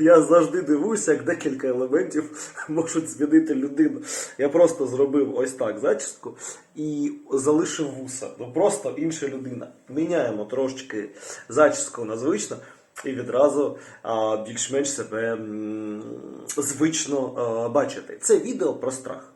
Я завжди дивуюся, як декілька елементів можуть змінити людину. Я просто зробив ось так зачіску і залишив вуса. Ну просто інша людина. Міняємо трошечки зачіску на звично. І відразу більш-менш себе звично а, бачити. Це відео про страх.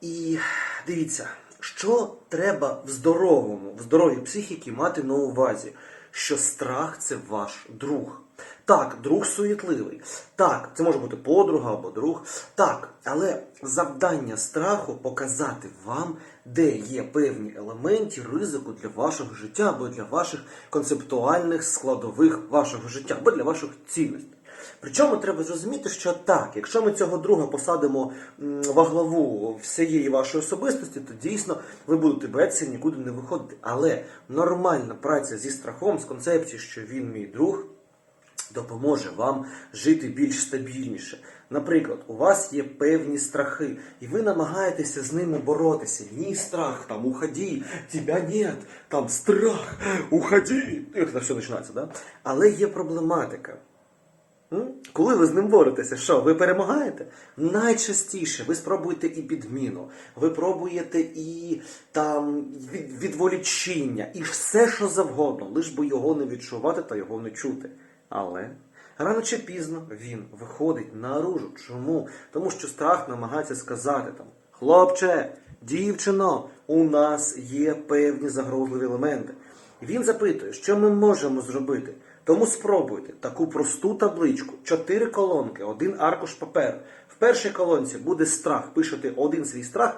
І дивіться, що треба в здоровому, в здоровій психіці мати на увазі, що страх це ваш друг. Так, друг суєтливий. Так, це може бути подруга або друг. Так, але завдання страху показати вам, де є певні елементи ризику для вашого життя або для ваших концептуальних складових вашого життя, або для ваших цінностей. Причому треба зрозуміти, що так, якщо ми цього друга посадимо во главу всієї вашої особистості, то дійсно ви будете битися, нікуди не виходити. Але нормальна праця зі страхом, з концепції, що він мій друг, допоможе вам жити більш стабільніше. Наприклад, у вас є певні страхи, і ви намагаєтеся з ними боротися. Ні, страх, там, уходи, тебя нет, там страх, уходи. І це все починається, да? Але є проблематика. Коли ви з ним боретеся, що ви перемагаєте? Найчастіше ви спробуєте і підміну, ви пробуєте і там від, відволічіння, і все, що завгодно, лиш би його не відчувати та його не чути. Але рано чи пізно він виходить наружу. Чому? Тому що страх намагається сказати там: хлопче, дівчино, у нас є певні загрозливі елементи. Він запитує, що ми можемо зробити. Тому спробуйте таку просту табличку, чотири колонки, один аркуш паперу. В першій колонці буде страх, пишете один свій страх,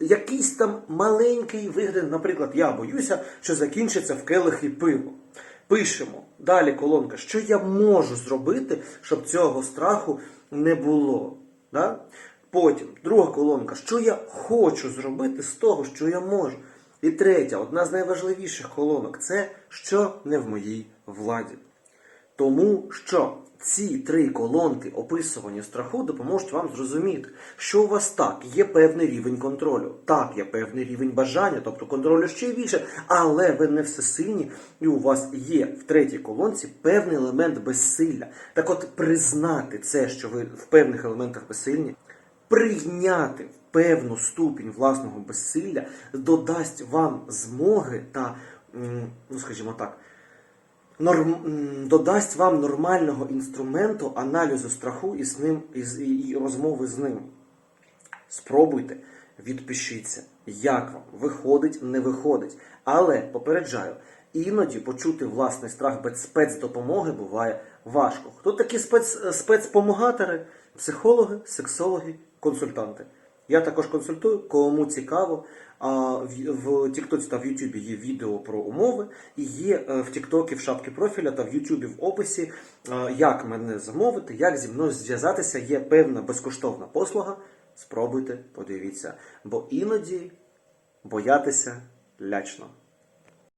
якийсь там маленький вигляд, наприклад, я боюся, що закінчиться в келихі пиво. Пишемо. Далі колонка, що я можу зробити, щоб цього страху не було. Да? Потім друга колонка, що я хочу зробити з того, що я можу. І третя, одна з найважливіших колонок це що не в моїй владі. Тому що ці три колонки описування страху допоможуть вам зрозуміти, що у вас так, є певний рівень контролю, так, є певний рівень бажання, тобто контролю ще більше, але ви не всесильні, і у вас є в третій колонці певний елемент безсилля. Так от признати це, що ви в певних елементах безсильні, прийняти певну ступінь власного безсилля додасть вам змоги та, ну скажімо так, норм, додасть вам нормального інструменту аналізу страху і, з ним, і, і розмови з ним. Спробуйте, відпишіться, як вам виходить, не виходить. Але попереджаю, іноді почути власний страх без спецдопомоги буває важко. Хто такі спец, спецпомагатори? Психологи, сексологи, консультанти. Я також консультую, кому цікаво. В Тіктоці та в Ютубі є відео про умови, і є е, в Тіктокі в шапці профіля та в Ютубі в описі, е, як мене замовити, як зі мною зв'язатися. Є певна безкоштовна послуга. Спробуйте, подивіться, бо іноді боятися лячно.